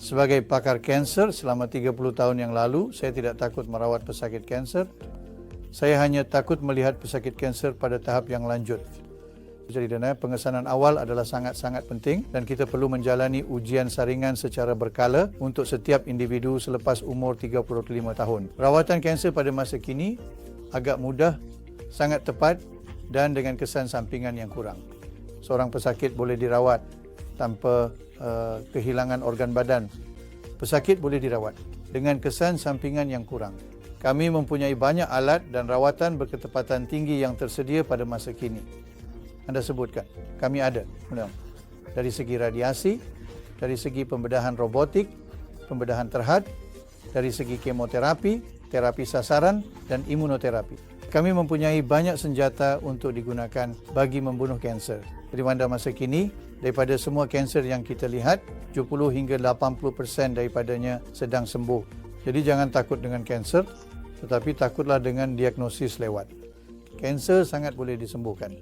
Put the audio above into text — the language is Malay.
Sebagai pakar kanser selama 30 tahun yang lalu, saya tidak takut merawat pesakit kanser. Saya hanya takut melihat pesakit kanser pada tahap yang lanjut. Jadi dan eh, pengesanan awal adalah sangat-sangat penting dan kita perlu menjalani ujian saringan secara berkala untuk setiap individu selepas umur 35 tahun. Rawatan kanser pada masa kini agak mudah, sangat tepat dan dengan kesan sampingan yang kurang. Seorang pesakit boleh dirawat tanpa uh, kehilangan organ badan. Pesakit boleh dirawat dengan kesan sampingan yang kurang. Kami mempunyai banyak alat dan rawatan berketepatan tinggi yang tersedia pada masa kini. Anda sebutkan, kami ada. Dari segi radiasi, dari segi pembedahan robotik, pembedahan terhad, dari segi kemoterapi, terapi sasaran dan imunoterapi. Kami mempunyai banyak senjata untuk digunakan bagi membunuh kanser. Jadi pada masa kini, daripada semua kanser yang kita lihat, 70 hingga 80% daripadanya sedang sembuh. Jadi jangan takut dengan kanser, tetapi takutlah dengan diagnosis lewat. Kanser sangat boleh disembuhkan.